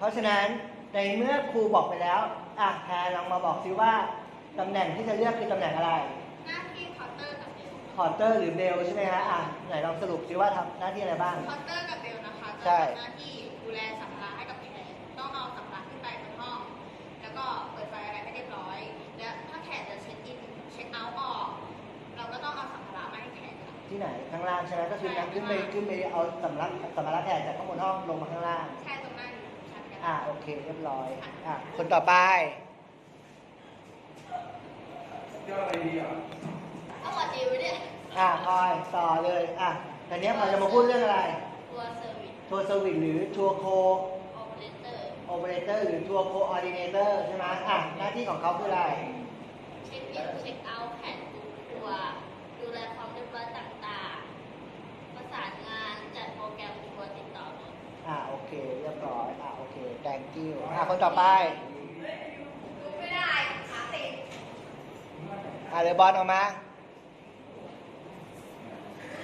เพราะฉะนั้นในเมื่อครูบอกไปแล้วอะแพรลองมาบอกซิว่าตำแหน่งที่จะเลือกคือตำแหน่งอะไร หน้าที่พอตเตอร์กับเบลพอร์เตอร์หรือเบลใช่ไหมฮะอะไหนลองสรุปซิว่าทำหน้าที่อะไรบ้างพอตเตอร์กับเบลนะคะจะใช่ ทำหน้าที่ดูแลสัมภาระให้กับแขกต้องเอาสัมภาระขึ้นไปบนห้อง แล้วก็เปิดไฟอะไรให้เรียบร้อย และถ้าแขกจะเช็คอินเช็คเอาท์ออก เราก็ต้องเอาสัมภาระมาให้แขกค่ะ ที่ไหนข้างล่างใช่ไหมก็คือนั่งขึ้นไปขึ้นไปเอาสำรับสำรับแขกจากข้างบนห้องลงมาข้างล่างแค่ตรง หน้าอยู่ชั้นกันอะโอเคเรียบร้อยอะคนต่อไปต้องวัดดีไว้เนี่ยอะพลอยต่อเลยอะตอนนี้พลอยจะมาพูดเรื่องอะไรตัวเซอร์วิสทัวร์เซอร์วิสหรือทัวร์โคโอเปอเรเตอร์โอเปอเรเตอร์หรือทัวร์โคออร์ดิเนเตอร์ใช่ไหมอะหน้าที่ของเขาคืออะไรเช็คอินเช็คเอาท์แขกดูทัวร์ดูแลความเรียบร้อยต่างๆ ประสานงานจัดโปรแกรมทัวร์ติดต่ อรถอะโอเค เรียบร้อย อะโอเค thank you อะคนต่อไปไม่ได้ขาติดอะเลยบอลออกมา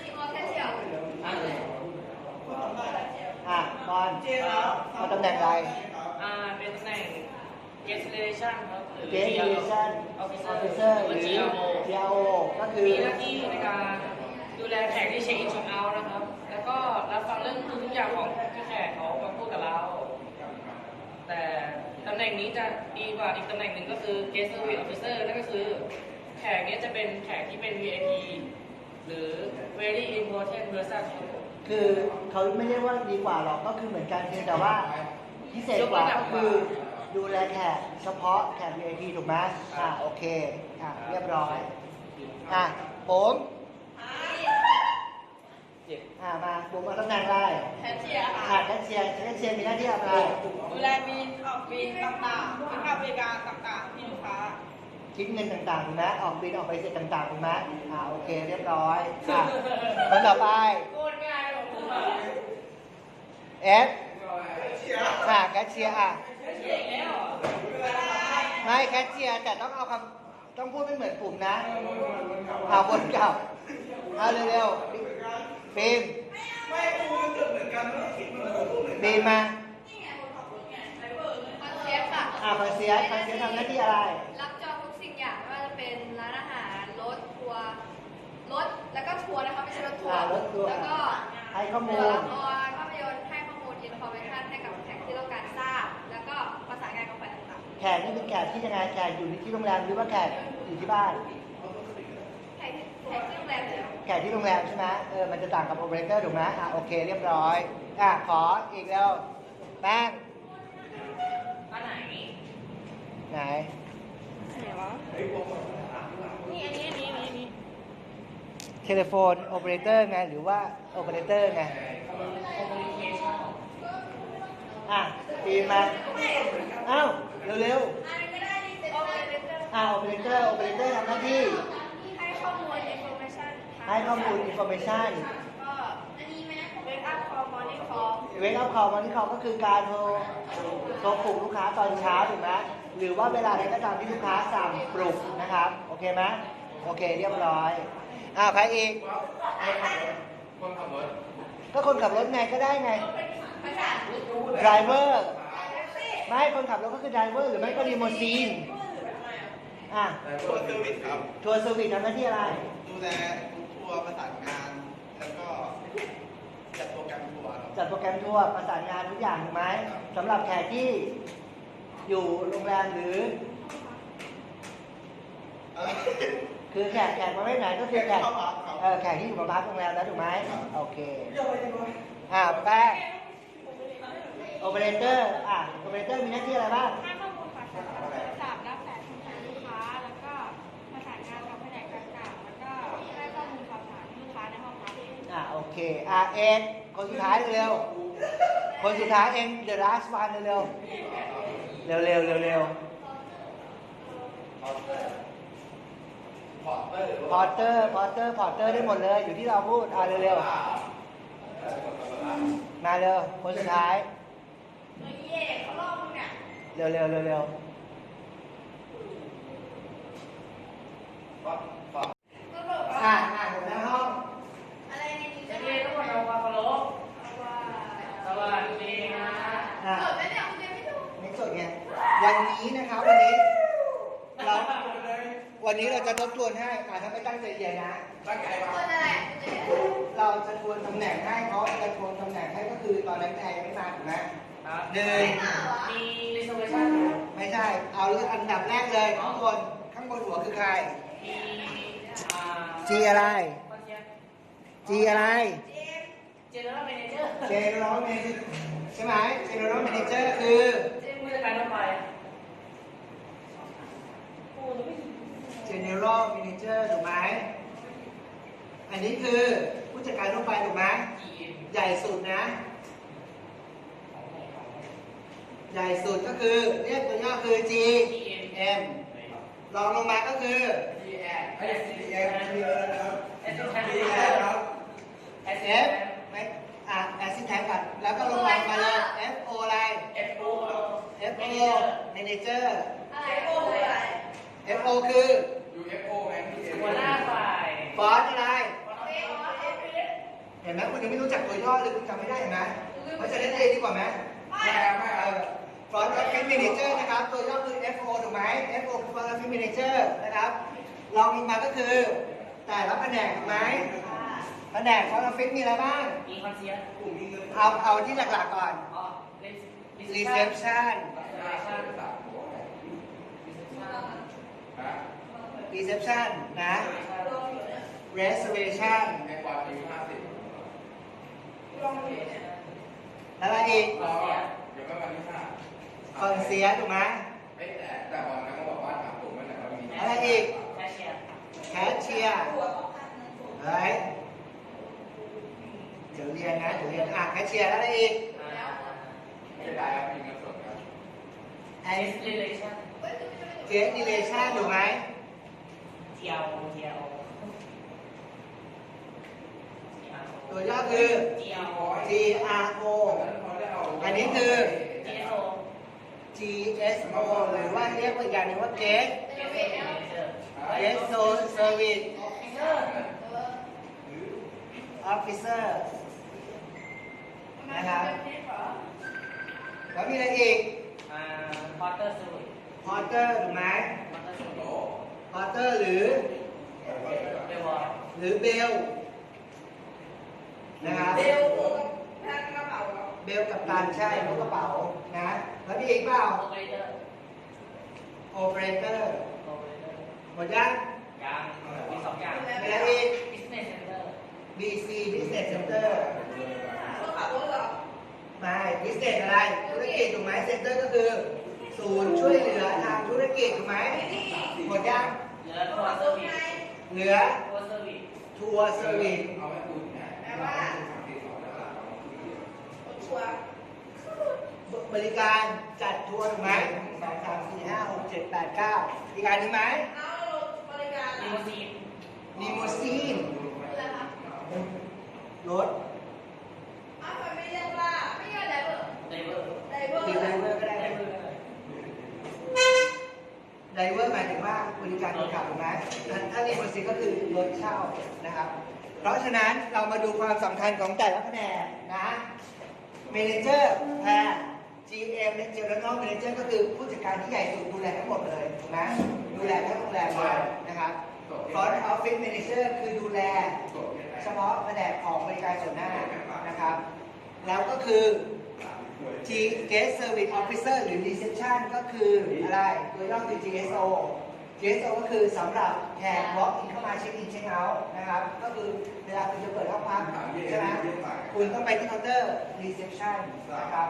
มีออแค่เชียวอะบอลเอาตำแหน่งอะไรอ่าเป็นตำแหน่ง guest relation ครับหรือเกส Relation Officer หรือ GRO ก็คือมีหน้าที่ในการดูแลแขกที่เช็คอินเช็คเอาท์นะครับ แล้วก็รับฟังเรื่องทุกๆอย่างของที่แขก เขามาพูดกับเรา แต่ตำแหน่งนี้จะดีกว่าอีกตำแหน่งหนึ่งก็คือ guest service officer นั่นก็คือแขกเนี้ยจะเป็นแขกที่เป็น VIP หรือ very important person คือเขาไม่เรียกว่าดีกว่าหรอกก็คือเหมือนกันเพียงแต่ว่าพิเศษกว่าก็คือดูแลแขกเฉพาะแขก VIP ถูกไหมอะโอเคอะเรียบร้อยอะผมอะ มาผมเอาตำแหน่งอะไรแคชเชียร์อะค่ะแคชเชียร์แคชเชียร์มีหน้าที่อะไรดูแลบินออกบินต่างๆให้ค่าบริการต่างๆที่ลูกค้าคิดเงินต่างๆถูกไหมออกบินออกใบเสร็จต่างๆถูกไหมอะโอเค เรียบร้อยอะคนต่อไปโคตรง่ายของผมอะเอสอะแคชเชียร์อะเชียร์อีกแล้วเหรอไม่แคชเชียร์แต่ต้องเอาคำต้องพูดไม่เหมือนปุ่มนะเอาบนกลับเอาเร็วๆฟิล์ม ฟิล์มมาคอนเชฟค่ะ อ่าคอนเซียสคอนเซียสทำหน้าที่อะไร รับจองทุกสิ่งอย่างไม่ว่าจะเป็นร้านอาหารรถทัวร์รถแล้วก็ทัวร์นะคะไม่ใช่รถทัวอ่าร์รถทัวร์แล้วก็ให้ข้อมูตัวลละครภาพยนตร์ให้ข้อมูลอินโฟเมชันให้กับแขกที่ต้องการทราบ แล้วก็ประสานงานกับฝ่ายต่างแขกนี่เป็นแขกที่ยังไงแขกอยู่ที่โรงแรมหรือว่าแขกอยู่ที่บ้าน ๆ แขกที่แขกที่โรงแรมแล้วแขกที่โรงแรมใช่ไหมเออ มันจะต่างกับโอเปอเรเตอร์ถูกไหมอะโอเคเรียบร้อย อะ ขออีกแล้วแป้งอันไหน ไหนนี่อันนี้อันนี้อันนี้อันนี้เทเลโฟนโอเปอเรเตอร์ไง หรือว่าโอเปอเรเตอร์ไง communication อะปีนมาอ้าวเร็วอันนี้ก็ได้ดีเซ็นเตอร์ๆอะโอเปอเรเตอร์ โอเปอเรเตอร์ทำหน้าที่ ให้ข้อมูลอินโฟเมชัน ให้ข้อมูลอินโฟเมชันก็อันนี้ไหมเวกอัพคอลมอร์นิ่งคอลเวกอัพคอลวันที่เขาก็คือการโทรโทรปลุกลูกค้าตอนเช้าถูกไหมหรือว่าเวลาใดก็ตามที่ลูกค้าสั่งปลุกนะครับ โอเคไหมโอเคเรียบร้อยอ้าวใครอีกก็คนขับรถไงก็ได้ไง ภาษา driver ไม่คนขับรถก็คือ driver หรือไม่ก็ลีโมซีนอะทัวร์เซอร์วิสครับ ทัวร์เซอร์วิสทำหน้าที่อะไร ดูแล ทัวร์ประสานงาน แล้วก็จัดโปรแกรมทัวร์ครับ จัดโปรแกรมทัวร์ประสานงานทุกอย่างถูกไหมสำหรับแขกที่อยู่โรงแรมหรือ เอ่อ คือแขกแขกมาไม่ไหนก็คือแขกแขกเข้าพักครับเออแขกที่อยู่มาพักโรงแรมแล้วถูกไหมโอเคอ่าแป้งโอเปอเรเตอร์อะโอเปอเรเตอร์มีหน้าที่อะไรบ้าง เคอะเอ็นคนสุดท้ายเร็วๆคนสุดท้ายเอง the last one เร็วๆเร็วๆเร็วๆเร็วพอร์เตอร์พอร์เตอร์ พอร์เตอร์ พอร์เตอร์ได้หมดเลย อยู่ที่เราพูดอะเร็วๆ มาเร็ว คนสุดท้ายเฮ้ยเร็วๆเร็วๆเร็ว วามเคารพว่าสวัสดีนะอะเออแล้วเนี่ยคุณเจมไงวันนี้นะครับวันนี้ เรา วันนี้เราจะทบทวนให้อ่าถ้าไม่ตั้งใจเรียนนะ ตั้งใจมาคนอะไรเราจะทวนตำแหน่งให้เพราะจะทวนตำแหน่งให้ก็คือตอนนั้นแพรยังไม่มาถูกไหมครับหนึ่งมี reservation ไม่ใช่ เอาเรื่องอันดับแรกเลยข้างบนข้างบนหัวคือใครมีอ่า G อะไร คอนเชียร์ G อะไร general manager General Manager ใช่ไหม General Manager คือผู้จัดการทั่วไป General Manager ถูกไหมอันนี้คือผู้จัดการทั่วไปถูกไหม GM ใหญ่สุดนะ ใหญ่สุดก็คือเรียกตัวย่อคือ G M รองลงมาก็คือ GM ไอ้ดีเอ็มดีเอ็มครับ assistant ดีเอ็ มครับ F ไม่อะ Assistant ก่อนแล้วก็ลงมามาเลย F O อะไร FO F O Manager อะไรโอ้ยอะไร F O คือ UFO แมนดีเอ็มหัวหน้าฝ่าย ฟอนต์อะไร เอ๊ะเอ๊ะเอ๊ะเห็นไหมคุณยังไม่รู้จักตัวย่อเลยคุณจำไม่ได้เห็นไหมเพราะฉะนั้นเองดีกว่าไหมไม่ครับไม่ครับฟอนต์ออฟฟิศแมเนเจอร์นะครับ ตัวย่อคือ FO ถูกไหม FO คือฟอนต์ออฟฟิศแมเนเจอร์นะครับลองลงมาก็คือ แต่ละแผนกถูกไหม แผนกฟอนต์ออฟฟิศมีอะไรบ้าง มีคอนเชียร์กลุ่มมีเงินเอาเอาที่หลักๆก่อน อ๋อ reception reception ฮะ reception นะ reservation ในความอายุห้าสิบแล้วอะไรอีกรอเดี๋ยวก็วันที่ห้า concierge ถูกไหมไม่แต่แต่วันนั้นเขาบอกว่าถามผมว่าไหนว่ามีอะไรอีกแคชเชียร์ cashier เฮ้ย เดี๋ยวเรียนนะเดี๋ยวเรียนอะ cashier แล้วอะไรอีกไม่ได้ครับมีเงินสดครับไอ้ relation guest relation ถูกไหม TL TL ตัวย่อคือ TL G R O อันนี้คือ GSO G S O หรือว่าเรียกว่าอีกอย่างหนึงว่า guest manager guest service officer นะครับ แล้วมีอะไรอีกอ่า quarter service porter ถูกไหม quarter service porter หรือเดี๋ยวบอกหรือเบลนะครับเบลแพ็คกระเป๋าเหรอเบลกับตันใช่รถกระเป๋านะแล้วมีอีกเปล่า operator operator operator หมดยังยังมีสองอย่างมีอะไรอีก business center BC Business Center กระเป๋ารถเหรอ ไม่ Business อะไรธุรกิจถูกไหม Center ก็คือ ศูนย์ช่วยเหลือทางธุรกิจถูกไหมหมดยังเหลือตัว service เหลือตัว service ทัวร์เซอร์วิสเอาไว้คุณเนี่ยแปลว่าสามสี่สองแล้วล่ะรถทัวร์บริการจัดทัวร์ถูกไหมสองสามสี่ห้าหกเจ็ดแปดเก้าอีกอันหนึ่งไหมเอารถบริการลิอะมูซีนลีมูซีนอะไรคะรถ อ้าวทำไมไม่เรียกว่าไม่เรียกไดเวอร์ ไดเวอร์ ไดเวอร์ หรือไดเวอร์ก็ได้ ไดเวอร์ก็ได้ ไดเวอร์หมายถึงว่าบริการคนขับถูกไหมถ้าลีมูซีก็คือรถเช่านะครับ เพราะฉะนั้นเรามาดูความสำคัญของแต่ละแผนกนะเมนเจอร์แพร GM และ General Manager ก็คือผู้จัดการที่ใหญ่สุดดูแลทั้งหมดเลยถูกไหมดูแลทั้งโรงแรมเลยนะครับ Front Office Manager คือดูแล เฉพาะแผนกของบริการส่วนหน้านะครับ แล้วก็คือ G Guest Service Officer หรือ Reception ก็คืออะไรตัวย่อคือ GSO GSO ก็คือสำหรับแขก walk in เข้ามาเช็คอินเช็คเอาท์นะครับ ก็คือเวลาคุณจะเปิดห้องพักใช่ไหมคุณต้องไปที่เคาน์เตอร์ Reception นะครับ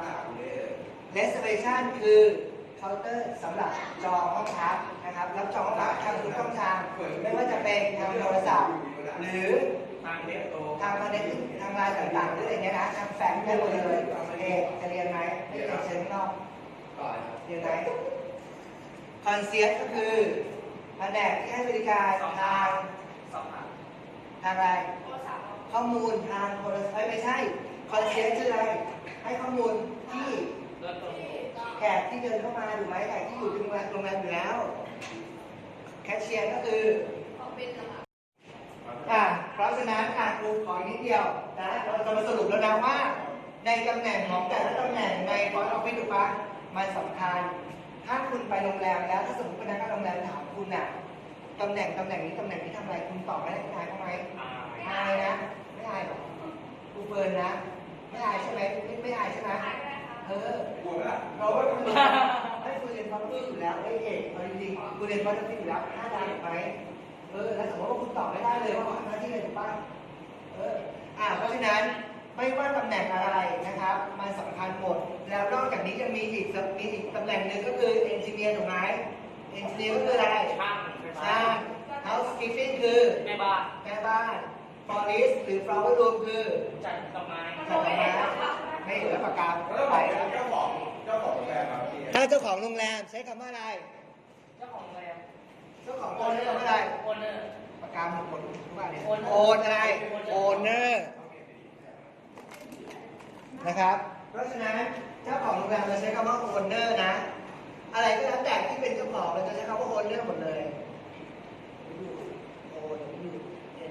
Reservation คือเคาน์เตอร์สำหรับจองห้องพักนะครับรับจองห้องพักทางทุกช่องทางไม่ว่าจะเป็นทางโทรศัพท์ หรือทางเล็บโตทางคอนเนคทางไลน์ต่างๆหรืออะไรเงี้ยนะทางแฟกซ์ได้หมดเลย จะเรียนไหมไม่เรียนเชิญข้างนอกต่อเลยครับเรียนไหมคอนเซียสก็คือแผนกที่ให้บริการทางสองทางทางอะไรโทรศัพท์เหรอข้อมูลทางโทรศัพท์เอ้ยไม่ใช่คอนเซียสคืออะไร ให้ข้อมูลที่เริ่มต้นแขกที่เดินเข้ามาถูกไหมแขกที่อยู่ที่โรงแรมโรงแรมอยู่แล้ว แคชเชียร์ก็คือเขาเป็นอะไรอะเพราะฉะนั้นอะครูขออีกนิดเดียวนะเราจะมาสรุปแล้วนะว่า ในตำแหน่งของแต่ละตำแหน่งในฟอนต์ออฟฟิศถูกปะมันสำคัญ ถ้าคุณไปโรงแรมแล้วถ้าสมมติพนักงานโรงแรมถามคุณน่ะตำแหน่งตำแหน่งนี้ตำแหน่งนี้ทำอะไรคุณตอบไม่ได้คุณอายเขาไหมอายนะ ไม่อายหรอกกูเฟิร์นนะ ไม่อายใช่ไหมไม่ไม่อายใช่ไหมเออกลัวไหมล่ะเราว่าคุณให้คุณเรียนฟอร์ตี้อยู่แล้วไอ้เอกเอาจริงๆคุณเรียนฟอร์ตี้อยู่แล้วห้าดาวถูกไหมเออแล้วสมมติว่าคุณตอบไม่ได้เลยว่าคุณทำหน้าที่อะไรถูกป่ะเอออ่าเพราะฉะนั้น ไม่ว่าตำแหน่งอะไรนะครับมันสำคัญหมด แล้วนอกจากนี้ยังมีอีกมีอีกตำแหน่งหนึ่งก็คือเอนจิเนียร์ถูกไหมเอนจิเนียร์ก็คืออะไรช่างไฟฟ้าช่าง housekeeping คือแม่บ้านแม่บ้าน florist หรือ flower room คือจัดดอกไม้จัดดอกไม้ไม่เหลือปากกาแล้วไปบอกแล้วเจ้าของเจ้าของโรงแรมครับพี่ถ้าเจ้าของโรงแรมใช้คำว่าอะไร เจ้าของโรงแรมเจ้าของโอนใช้คำว่าอะไรโอนเนอร์ปากกาหมดหมดทุกบ้านเนี่ย Owner โอนอะไรโอนเนอร์ นะครับ เพราะฉะนั้นเจ้าของโรงแรมเราใช้คำว่าโอนเนอร์นะ อะไรก็แล้วแต่ที่เป็นเจ้าของเราจะใช้คำว่าโอนเนอร์หมดเลยโอนยูเอ็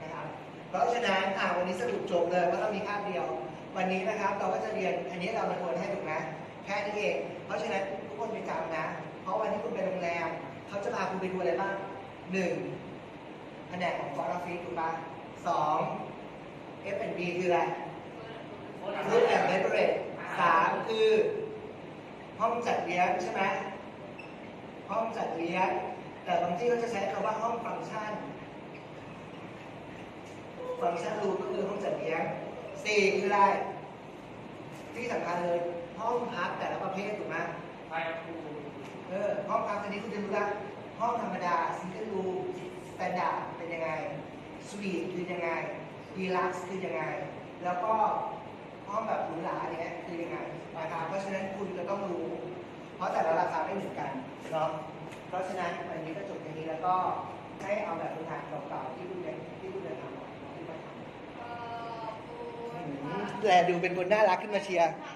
นะครับ เพราะฉะนั้นอ่าวันนี้สรุปจบเลยว่าเรามีคาบเดียว วันนี้นะครับเราก็จะเรียนอันนี้เรามาทวนให้ถูกไหมแค่นี้เอง เพราะฉะนั้นทุกคนไปจำนะ เพราะวันที่คุณไปโรงแรมเขาจะพาคุณไปดูอะไรบ้างหนึ่งแผนกของฟอร์ออฟฟิศถูกปะสอง F&B คืออะไร ฟู้ดแอนด์เบเวอเรจสามคือ ห้องจัดเลี้ยงใช่ไหมห้องจัดเลี้ยง แต่บางที่เขาจะใช้คำว่าห้องฟังก์ชัน ฟังก์ชันรูมก็คือห้องจัดเลี้ยงสี่คืออะไร ที่สำคัญเลย ห้องพักแต่ละประเภทถูกไหมไฟคูเออห้องพักอันนี้คุณจะรู้ละห้องธรรมดาซิงเกิลรูมสแตนดาร์ดเป็นยังไงสวีทคือยังไงดีลักซ์คือยังไง แล้วก็ ห้องแบบหรูหราเนี้ยคือยังไงนะครับเพราะฉะนั้นคุณจะต้องรู้ เพราะแต่ละราคาไม่เหมือนกันเนาะเพราะฉะนั้นวันนี้ก็จบแค่นี้แล้วก็ให้เอาแบบพื้นฐานเก่าๆที่คุณเรียนที่คุณเรียนทำมาที่มาทำเอ่อคุณอืมแต่ดูเป็นคนน่ารักขึ้นมาเชียร์ค่ะ